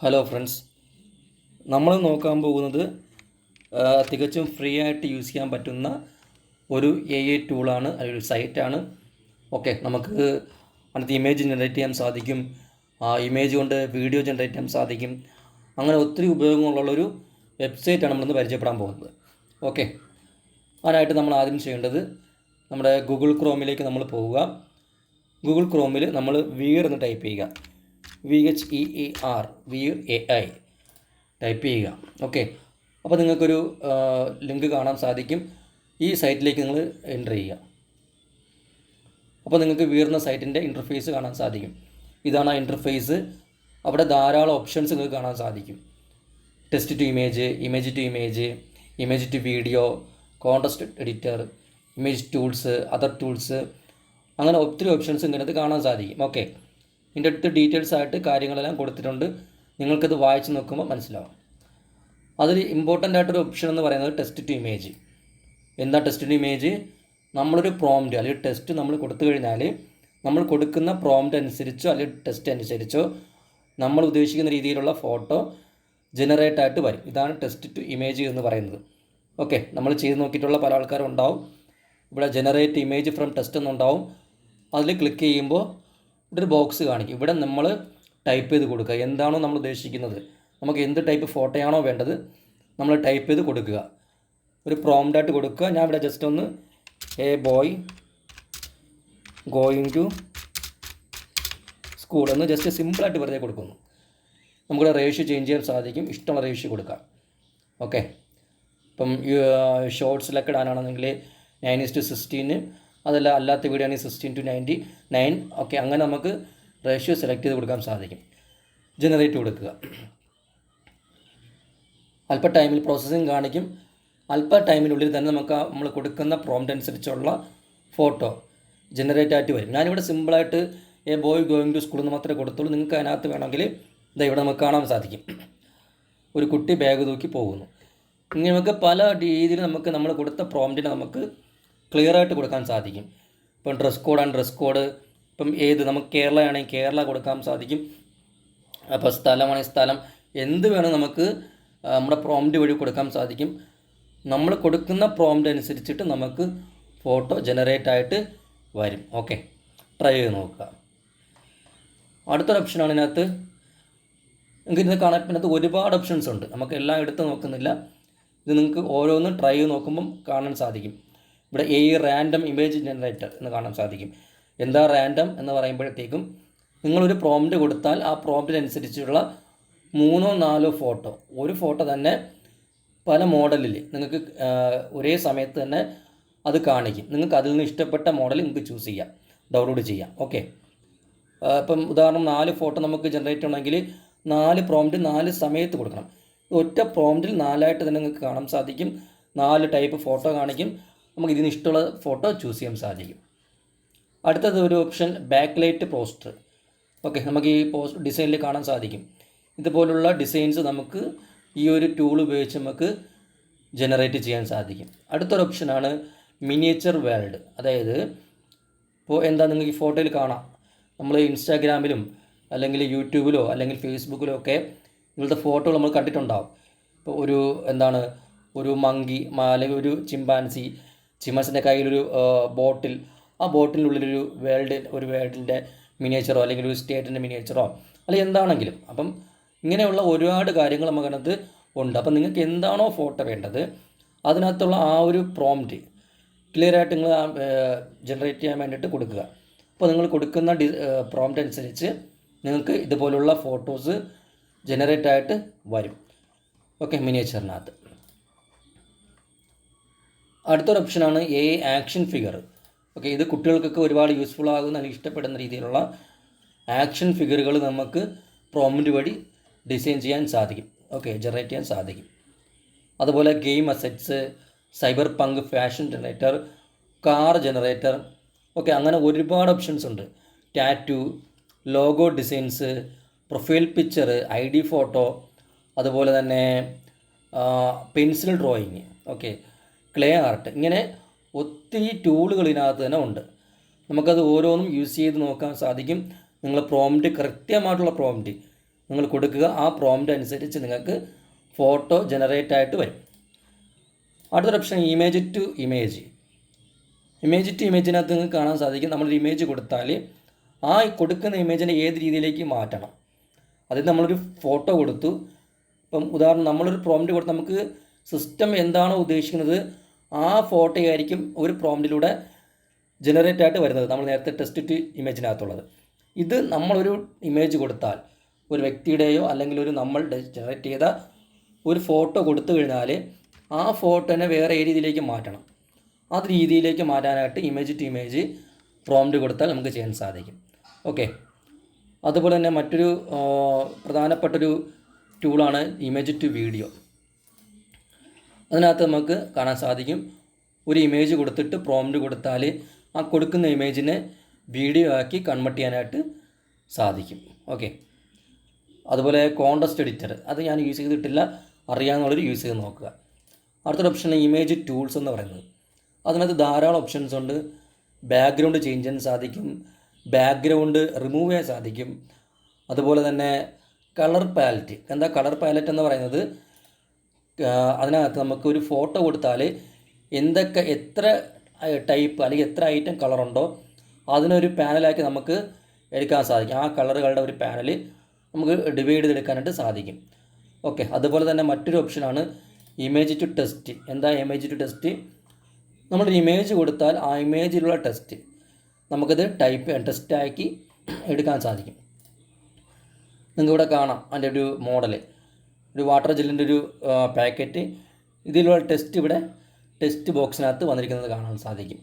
Hello friends നമ്മൾ നോക്കാൻ പോകുന്നത് തികച്ചും ഫ്രീ ആയിട്ട് യൂസ് ചെയ്യാൻ പറ്റുന്ന ഒരു എ ഐ ടൂളാണ് അല്ലെങ്കിൽ ഒരു സൈറ്റാണ് ഓക്കെ നമുക്ക് അതിനകത്ത് ഇമേജ് ജനറേറ്റ് ചെയ്യാൻ സാധിക്കും. ഇമേജ് കൊണ്ട് വീഡിയോ ജനറേറ്റ് ചെയ്യാൻ സാധിക്കും. അങ്ങനെ ഒത്തിരി ഉപയോഗങ്ങളുള്ളൊരു വെബ്സൈറ്റാണ് നമ്മളിന്ന് പരിചയപ്പെടാൻ പോകുന്നത്. ഓക്കെ അതിനായിട്ട് നമ്മൾ ആദ്യം ചെയ്യേണ്ടത് നമ്മുടെ ഗൂഗിൾ ക്രോമിലേക്ക് നമ്മൾ പോവുക. ഗൂഗിൾ ക്രോമിൽ നമ്മൾ വീർ എന്ന് ടൈപ്പ് ചെയ്യുക. V H E E R V U A I type ചെയ്യുക. ഓക്കെ അപ്പോൾ നിങ്ങൾക്കൊരു ലിങ്ക് കാണാൻ സാധിക്കും. ഈ സൈറ്റിലേക്ക് നിങ്ങൾ എന്റർ ചെയ്യുക. അപ്പോൾ നിങ്ങൾക്ക് വീർന്ന സൈറ്റിന്റെ ഇന്റർഫേസ് കാണാൻ സാധിക്കും. ഇതാണ് ആ ഇന്റർഫേസ് അവിടെ ധാരാളം ഓപ്ഷൻസ് നിങ്ങൾക്ക് കാണാൻ സാധിക്കും. Test to image image to image image to video contest editor image tools other tools അങ്ങനെ ഒത്തിരി ഓപ്ഷൻസ് ഇങ്ങനത്തെ കാണാൻ സാധിക്കും. ഓക്കെ ഇതിന്റെ അടുത്ത് ഡീറ്റെയിൽസ് ആയിട്ട് കാര്യങ്ങളെല്ലാം കൊടുത്തിട്ടുണ്ട്. നിങ്ങൾക്കത് വായിച്ച് നോക്കുമ്പോൾ മനസ്സിലാവും. അതിൽ ഇമ്പോർട്ടന്റ് ആയിട്ടൊരു ഓപ്ഷൻ എന്ന് പറയുന്നത് ടെസ്റ്റ് ടു ഇമേജ് എന്താ ടെസ്റ്റ് ടു ഇമേജ് നമ്മളൊരു പ്രോംപ്റ്റ് അല്ലെങ്കിൽ ടെസ്റ്റ് നമ്മൾ കൊടുത്തു കഴിഞ്ഞാൽ നമ്മൾ കൊടുക്കുന്ന പ്രോംപ്റ്റ് അനുസരിച്ചോ അല്ലെങ്കിൽ ടെസ്റ്റ് അനുസരിച്ചോ നമ്മൾ ഉദ്ദേശിക്കുന്ന രീതിയിലുള്ള ഫോട്ടോ ജനറേറ്റ് ആയിട്ട് വരും. ഇതാണ് ടെസ്റ്റ് ടു ഇമേജ് എന്ന് പറയുന്നത്. ഓക്കെ നമ്മൾ ചെയ്ത് നോക്കിയിട്ടുള്ള പല ആൾക്കാരും ഉണ്ടാവും. ഇവിടെ ജനറേറ്റ് ഇമേജ് ഫ്രം ടെസ്റ്റ് എന്നുണ്ടാവും. അതിൽ ക്ലിക്ക് ചെയ്യുമ്പോൾ ഇവിടെ ഒരു ബോക്സ് കാണിക്കും. ഇവിടെ നമ്മൾ ടൈപ്പ് ചെയ്ത് കൊടുക്കുക. എന്താണോ നമ്മൾ ഉദ്ദേശിക്കുന്നത്. നമുക്ക് എന്ത് ടൈപ്പ് ഫോട്ടോയാണോ വേണ്ടത് നമ്മൾ ടൈപ്പ് ചെയ്ത് കൊടുക്കുക. ഒരു പ്രോംപ്റ്റായിട്ട് കൊടുക്കുക. ഞാൻ ഇവിടെ ജസ്റ്റ് ഒന്ന് a boy going to school എന്ന് ജസ്റ്റ് സിമ്പിളായിട്ട് വെറുതെ കൊടുക്കുന്നു. നമുക്കിവിടെ റേഷ്യോ ചേഞ്ച് ചെയ്യാൻ സാധിക്കും. ഇഷ്ടമുള്ള റേഷ്യോ കൊടുക്കാം. ഓക്കെ ഇപ്പം ഷോർട്സിലൊക്കെ ഇടാനാണെന്നെങ്കിൽ നയൻ ഇസ് ടു സിക്സ്റ്റീന് അതല്ല അല്ലാത്ത video sixteen to ninety nine okay അങ്ങനെ നമുക്ക് റേഷ്യോ സെലക്ട് ചെയ്ത് കൊടുക്കാൻ സാധിക്കും. ജനറേറ്റ് കൊടുക്കുക. അല്പ ടൈമിൽ പ്രോസസ്സിങ് കാണിക്കും. അല്പ ടൈമിനുള്ളിൽ തന്നെ നമുക്ക് നമ്മൾ കൊടുക്കുന്ന പ്രോംപ്റ്റ് അനുസരിച്ചുള്ള ഫോട്ടോ ജനറേറ്റ് ആയിട്ട് വരും. ഞാനിവിടെ സിമ്പിളായിട്ട് എ ബോയ് ഗോയിങ് ടു സ്കൂളിൽ നിന്ന് മാത്രമേ കൊടുത്തുള്ളൂ. നിങ്ങൾക്ക് അതിനകത്ത് വേണമെങ്കിൽ ഇതാ ഇവിടെ നമുക്ക് കാണാൻ സാധിക്കും. ഒരു കുട്ടി ബാഗ് തൂക്കി പോകുന്നു. ഇങ്ങനെ നമുക്ക് പല രീതിയിൽ നമുക്ക് നമ്മൾ കൊടുത്ത പ്രോംപ്റ്റിനെ നമുക്ക് ക്ലിയർ ആയിട്ട് കൊടുക്കാൻ സാധിക്കും. ഇപ്പം ഡ്രസ് കോഡ് കോഡാണ് ഡ്രസ് കോഡ്. ഇപ്പം ഏത് നമുക്ക് കേരളയാണെങ്കിൽ കേരള കൊടുക്കാൻ സാധിക്കും. അപ്പോൾ സ്ഥലമാണെങ്കിൽ സ്ഥലം. എന്ത് വേണം നമുക്ക് നമ്മുടെ പ്രോംപ്റ്റ് വഴി കൊടുക്കാൻ സാധിക്കും. നമ്മൾ കൊടുക്കുന്ന പ്രോംപ്റ്റ് അനുസരിച്ചിട്ട് നമുക്ക് ഫോട്ടോ ജനറേറ്റ് ആയിട്ട് വരും. ഓക്കെ ട്രൈ ചെയ്ത് നോക്കുക. അടുത്തൊരു ഓപ്ഷനാണ് ഇതിനകത്ത്. നിങ്ങൾക്ക് ഇത് കാണാൻ ഇതിനകത്ത് ഒരുപാട് ഓപ്ഷൻസ് ഉണ്ട്. നമുക്ക് എല്ലാം എടുത്ത് നോക്കുന്നില്ല. ഇത് നിങ്ങൾക്ക് ഓരോന്നും ട്രൈ ചെയ്ത് നോക്കുമ്പം കാണാൻ സാധിക്കും. ഇവിടെ എ റാൻഡം ഇമേജ് ജനറേറ്റർ എന്ന് കാണാൻ സാധിക്കും. എന്താ റാൻഡം എന്ന് പറയുമ്പോഴത്തേക്കും നിങ്ങളൊരു പ്രോംപ്റ്റ് കൊടുത്താൽ ആ പ്രോംപ്റ്റിനനുസരിച്ചുള്ള മൂന്നോ നാലോ ഫോട്ടോ ഒരു ഫോട്ടോ തന്നെ പല മോഡലിൽ നിങ്ങൾക്ക് ഒരേ സമയത്ത് തന്നെ അത് കാണിക്കും. നിങ്ങൾക്ക് അതിൽ നിന്ന് ഇഷ്ടപ്പെട്ട മോഡൽ നിങ്ങൾക്ക് ചൂസ് ചെയ്യാം. ഡൗൺലോഡ് ചെയ്യാം. ഓക്കെ ഇപ്പം ഉദാഹരണം നാല് ഫോട്ടോ നമുക്ക് ജനറേറ്റ് ചെയ്യണമെങ്കിൽ നാല് പ്രോംപ്റ്റ് നാല് സമയത്ത് കൊടുക്കണം. ഒറ്റ പ്രോംപ്റ്റിൽ നാലായിട്ട് തന്നെ നിങ്ങൾക്ക് കാണാൻ സാധിക്കും. നാല് ടൈപ്പ് ഫോട്ടോ കാണിക്കും. നമുക്ക് ഇതിന് ഇഷ്ടമുള്ള ഫോട്ടോ ചൂസ് ചെയ്യാൻ സാധിക്കും. അടുത്തത് ഒരു option back light poster okay നമുക്ക് ഈ പോസ്റ്റ് ഡിസൈനിൽ കാണാൻ സാധിക്കും. ഇതുപോലുള്ള ഡിസൈൻസ് നമുക്ക് ഈ ഒരു ടൂൾ ഉപയോഗിച്ച് നമുക്ക് ജനറേറ്റ് ചെയ്യാൻ സാധിക്കും. അടുത്തൊരു ഓപ്ഷനാണ് മിനിയേച്ചർ വേൾഡ് അതായത് ഇപ്പോൾ എന്താ നിങ്ങൾക്ക് ഈ ഫോട്ടോയിൽ കാണാം. നമ്മൾ ഇൻസ്റ്റാഗ്രാമിലും അല്ലെങ്കിൽ യൂട്യൂബിലോ അല്ലെങ്കിൽ ഫേസ്ബുക്കിലോ ഒക്കെ നിങ്ങളുടെ ഫോട്ടോ നമ്മൾ കണ്ടിട്ടുണ്ടാവും. ഇപ്പോൾ ഒരു എന്താണ് ഒരു മങ്കി അല്ലെങ്കിൽ ഒരു ചിമ്പാൻസി ചിമ്പാൻസിന്റെ കയ്യിലൊരു ബോട്ടിൽ ആ ബോട്ടിനുള്ളിലൊരു വേൾഡ് ഒരു വേൾഡിന്റെ മിനിയേച്ചറോ അല്ലെങ്കിൽ ഒരു സ്റ്റേറ്റിന്റെ മിനിയേച്ചറോ അല്ലെങ്കിൽ എന്താണെങ്കിലും. അപ്പം ഇങ്ങനെയുള്ള ഒരുപാട് കാര്യങ്ങൾ നമുക്കതിനകത്ത് ഉണ്ട്. അപ്പം നിങ്ങൾക്ക് എന്താണോ ഫോട്ടോ വേണ്ടത് അതിനകത്തുള്ള ആ ഒരു പ്രോംപ്റ്റ് ക്ലിയർ ആയിട്ട് നിങ്ങൾ ജനറേറ്റ് ചെയ്യാൻ വേണ്ടിയിട്ട് കൊടുക്കുക. അപ്പോൾ നിങ്ങൾ കൊടുക്കുന്ന ഡി പ്രോംറ്റ് അനുസരിച്ച് നിങ്ങൾക്ക് ഇതുപോലുള്ള ഫോട്ടോസ് ജനറേറ്റ് ആയിട്ട് വരും. ഓക്കെ മിനിയേച്ചറിനകത്ത് അടുത്തൊരു ഓപ്ഷനാണ് എ ആക്ഷൻ ഫിഗർ ഓക്കെ ഇത് കുട്ടികൾക്കൊക്കെ ഒരുപാട് യൂസ്ഫുൾ ആകുന്ന അല്ലെങ്കിൽ ഇഷ്ടപ്പെടുന്ന രീതിയിലുള്ള ആക്ഷൻ ഫിഗറുകൾ നമുക്ക് പ്രോമിന്റ് വഴി ഡിസൈൻ ചെയ്യാൻ സാധിക്കും. ഓക്കെ ജനറേറ്റ് ചെയ്യാൻ സാധിക്കും. അതുപോലെ game assets cyber punk fashion generator car generator okay അങ്ങനെ ഒരുപാട് ഓപ്ഷൻസ് ഉണ്ട്. Tattoo logo designs profile picture I D photo അതുപോലെ തന്നെ pencil drawing okay clay art ഇങ്ങനെ ഒത്തിരി ടൂളുകൾ ഇതിനകത്ത് തന്നെ ഉണ്ട്. നമുക്കത് ഓരോന്നും യൂസ് ചെയ്ത് നോക്കാൻ സാധിക്കും. നിങ്ങൾ പ്രോംപ്റ്റ് കൃത്യമായിട്ടുള്ള പ്രോംപ്റ്റ് നിങ്ങൾ കൊടുക്കുക. ആ പ്രോംപ്റ്റ് അനുസരിച്ച് നിങ്ങൾക്ക് ഫോട്ടോ ജനറേറ്റ് ആയിട്ട് വരും. അടുത്തൊരു option image to image image to ഇമേജിനകത്ത് നിങ്ങൾക്ക് കാണാൻ സാധിക്കും. നമ്മളൊരു ഇമേജ് കൊടുത്താൽ ആ കൊടുക്കുന്ന ഇമേജിനെ ഏത് രീതിയിലേക്ക് മാറ്റണം. അതിൽ നമ്മളൊരു ഫോട്ടോ കൊടുത്തു. ഇപ്പം ഉദാഹരണം നമ്മളൊരു പ്രോംപ്റ്റ് കൊടുത്ത് നമുക്ക് സിസ്റ്റം എന്താണോ ഉദ്ദേശിക്കുന്നത് ആ ഫോട്ടോയായിരിക്കും ഒരു പ്രോംപ്റ്റിലൂടെ ജനറേറ്റ് ആയിട്ട് വരുന്നത്. നമ്മൾ നേരത്തെ ടെസ്റ്റ് ടു ഇമേജിനകത്തുള്ളത് ഇത് നമ്മളൊരു ഇമേജ് കൊടുത്താൽ ഒരു വ്യക്തിയുടെയോ അല്ലെങ്കിൽ ഒരു നമ്മൾ ജനറേറ്റ് ചെയ്ത ഒരു ഫോട്ടോ കൊടുത്തു കഴിഞ്ഞാൽ ആ ഫോട്ടോനെ വേറെ രീതിയിലേക്ക് മാറ്റണം. ആ രീതിയിലേക്ക് മാറ്റാനായിട്ട് ഇമേജ് ടു ഇമേജ് പ്രോംപ്റ്റ് കൊടുത്താൽ നമുക്ക് ചെയ്യാൻ സാധിക്കും. ഓക്കെ അതുപോലെ തന്നെ മറ്റൊരു പ്രധാനപ്പെട്ടൊരു ടൂളാണ് ഇമേജ് ടു വീഡിയോ അതിനകത്ത് നമുക്ക് കാണാൻ സാധിക്കും. ഒരു ഇമേജ് കൊടുത്തിട്ട് പ്രോംപ്റ്റ് കൊടുത്താൽ ആ കൊടുക്കുന്ന ഇമേജിനെ വീഡിയോ ആക്കി കൺവേർട്ട് ചെയ്യാനായിട്ട് സാധിക്കും. ഓക്കെ അതുപോലെ കോണ്ടസ്റ്റ് എഡിറ്റർ അത് ഞാൻ യൂസ് ചെയ്തിട്ടില്ല. അറിയാമെന്നുള്ളൊരു യൂസ് ചെയ്ത് നോക്കുക. അടുത്തൊരു ഓപ്ഷൻ ഇമേജ് ടൂൾസ് എന്ന് പറയുന്നത്. അതിനകത്ത് ധാരാളം ഓപ്ഷൻസ് ഉണ്ട്. ബാക്ക്ഗ്രൗണ്ട് ചേഞ്ച് ചെയ്യാൻ സാധിക്കും. ബാക്ക്ഗ്രൗണ്ട് റിമൂവ് ചെയ്യാൻ സാധിക്കും. അതുപോലെ തന്നെ കളർ പാലറ്റ് എന്താ കളർ പാലറ്റ് എന്ന് പറയുന്നത്? അതിനകത്ത് നമുക്ക് ഒരു ഫോട്ടോ കൊടുത്താൽ എന്തൊക്കെ എത്ര ടൈപ്പ് അല്ലെങ്കിൽ എത്ര ഐറ്റം കളറുണ്ടോ അതിനൊരു പാനലാക്കി നമുക്ക് എടുക്കാൻ സാധിക്കും. ആ കളറുകളുടെ ഒരു പാനൽ നമുക്ക് ഡിവൈഡ് ചെയ്തെടുക്കാനായിട്ട് സാധിക്കും. ഓക്കെ അതുപോലെ തന്നെ മറ്റൊരു ഓപ്ഷനാണ് ഇമേജ് ടു ടെസ്റ്റ് എന്താ ഇമേജ് ടു ടെസ്റ്റ് നമ്മളൊരു ഇമേജ് കൊടുത്താൽ ആ ഇമേജിലുള്ള ടെസ്റ്റ് നമുക്കത് ടൈപ്പ് ടെസ്റ്റാക്കി എടുക്കാൻ സാധിക്കും. നിങ്ങൾക്കിവിടെ കാണാം അതിന്റെ ഒരു മോഡൽ ഒരു വാട്ടർ ജെല്ലിന്റെ ഒരു പാക്കറ്റ് ഇതിലുള്ള ടെസ്റ്റ് ഇവിടെ ടെസ്റ്റ് ബോക്സിനകത്ത് വന്നിരിക്കുന്നത് കാണാൻ സാധിക്കും.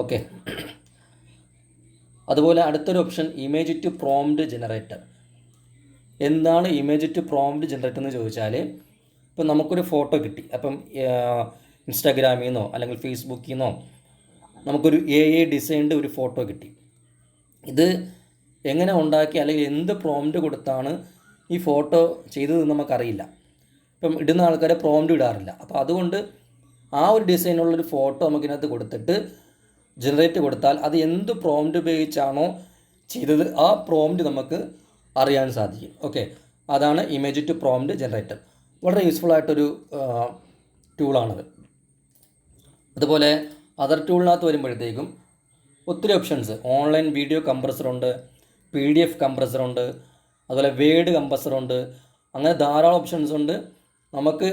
ഓക്കെ അതുപോലെ അടുത്തൊരു option image to prompt generator എന്താണ് ഇമേജ് ടു പ്രോംപ്റ്റ് ജനറേറ്റർ എന്ന് ചോദിച്ചാൽ ഇപ്പം നമുക്കൊരു ഫോട്ടോ കിട്ടി. അപ്പം ഇൻസ്റ്റാഗ്രാമിൽ നിന്നോ അല്ലെങ്കിൽ ഫേസ്ബുക്കിൽ നിന്നോ നമുക്കൊരു എ എ ഡിസൈൻഡ് ഒരു ഫോട്ടോ കിട്ടി. ഇത് എങ്ങനെ ഉണ്ടാക്കി അല്ലെങ്കിൽ എന്ത് പ്രോംപ്റ്റ് കൊടുത്താണ് ഈ ഫോട്ടോ ചെയ്തത് നമുക്കറിയില്ല. ഇപ്പം ഇടുന്ന ആൾക്കാരെ പ്രോംപ്റ്റ് ഇടാറില്ല. അപ്പോൾ അതുകൊണ്ട് ആ ഒരു ഡിസൈനുള്ളൊരു ഫോട്ടോ നമുക്കിനകത്ത് കൊടുത്തിട്ട് ജനറേറ്റ് കൊടുത്താൽ അത് എന്ത് പ്രോംപ്റ്റ് ഉപയോഗിച്ചാണോ ചെയ്തത് ആ പ്രോംപ്റ്റ് നമുക്ക് അറിയാൻ സാധിക്കും. ഓക്കെ അതാണ് ഇമേജ് ടു പ്രോംപ്റ്റ് ജനറേറ്റർ വളരെ യൂസ്ഫുൾ ആയിട്ടൊരു ടൂളാണത് അതുപോലെ അതർ ടൂളിനകത്ത് വരുമ്പോഴത്തേക്കും ഒത്തിരി ഓപ്ഷൻസ് ഓൺലൈൻ വീഡിയോ കംപ്രസറുണ്ട് പി ഡി എഫ് കംപ്രസറുണ്ട് അതുപോലെ വേഡ് ഉണ്ട്. അങ്ങനെ ധാരാളം ഓപ്ഷൻസ് ഉണ്ട്. നമുക്ക്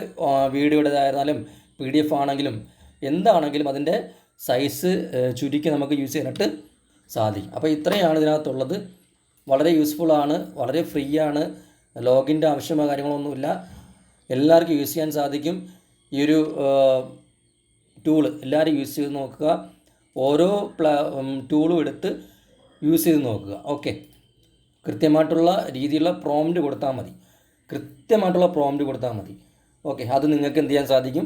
വീഡിയോയുടേതായിരുന്നാലും പി ഡി എഫ് ആണെങ്കിലും എന്താണെങ്കിലും അതിന്റെ സൈസ് ചുരുക്കി നമുക്ക് യൂസ് ചെയ്യാനായിട്ട് സാധിക്കും. അപ്പോൾ ഇത്രയാണ് ഇതിനകത്തുള്ളത്. വളരെ യൂസ്ഫുൾ ആണ്. വളരെ ഫ്രീ ആണ്. ലോഗിന്റെ ആവശ്യമായ കാര്യങ്ങളൊന്നുമില്ല എല്ലാവർക്കും യൂസ് ചെയ്യാൻ സാധിക്കും. ഈ ഒരു ടൂൾ എല്ലാവരും യൂസ് ചെയ്ത് നോക്കുക. ഓരോ പ്ലാ ടൂളും എടുത്ത് യൂസ് ചെയ്ത് നോക്കുക. ഓക്കെ കൃത്യമായിട്ടുള്ള രീതിയിലുള്ള പ്രോംപ്റ്റ് കൊടുത്താൽ മതി. കൃത്യമായിട്ടുള്ള പ്രോംപ്റ്റ് കൊടുത്താൽ മതി. ഓക്കെ അത് നിങ്ങൾക്ക് എന്ത് ചെയ്യാൻ സാധിക്കും?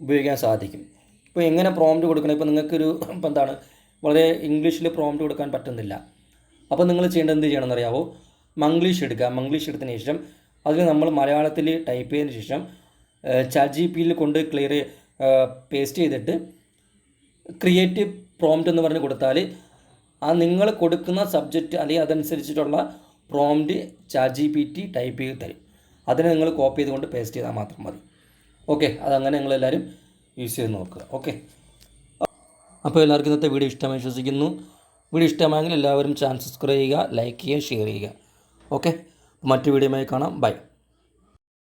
ഉപയോഗിക്കാൻ സാധിക്കും. ഇപ്പോൾ എങ്ങനെ പ്രോംപ്റ്റ് കൊടുക്കണം? ഇപ്പോൾ നിങ്ങൾക്കൊരു ഇപ്പം എന്താണ്? വളരെ ഇംഗ്ലീഷിൽ പ്രോംപ്റ്റ് കൊടുക്കാൻ പറ്റുന്നില്ല. അപ്പോൾ നിങ്ങൾ ചെയ്യേണ്ടത് എന്ത് ചെയ്യണമെന്ന് അറിയാവോ മംഗ്ലീഷ് എടുക്കുക. മംഗ്ലീഷ് എടുത്തതിന് ശേഷം അതിൽ നമ്മൾ മലയാളത്തിൽ ടൈപ്പ് ചെയ്തതിന് ശേഷം ചാറ്റ് ജി പിയിൽ കൊണ്ട് ക്ലിയർ പേസ്റ്റ് ചെയ്തിട്ട് ക്രിയേറ്റീവ് പ്രോംപ്റ്റ് എന്ന് പറഞ്ഞ് കൊടുത്താൽ ആ നിങ്ങൾ കൊടുക്കുന്ന സബ്ജക്റ്റ് അല്ലെങ്കിൽ അതനുസരിച്ചിട്ടുള്ള prompt chat G P T type ചെയ്ത് തരും. അതിനെ നിങ്ങൾ കോപ്പി ചെയ്തുകൊണ്ട് പേസ്റ്റ് ചെയ്താൽ മാത്രം മതി. ഓക്കെ അതങ്ങനെ നിങ്ങളെല്ലാവരും യൂസ് ചെയ്ത് നോക്കുക. ഓക്കെ അപ്പോൾ എല്ലാവർക്കും ഇന്നത്തെ വീഡിയോ ഇഷ്ടമായി വിശ്വസിക്കുന്നു. വീഡിയോ ഇഷ്ടമായെങ്കിൽ എല്ലാവരും ചാനൽ സബ്സ്ക്രൈബ് ചെയ്യുക ലൈക്ക് ചെയ്യുക ഷെയർ ചെയ്യുക. ഓക്കെ മറ്റു വീഡിയോയുമായി കാണാം. ബൈ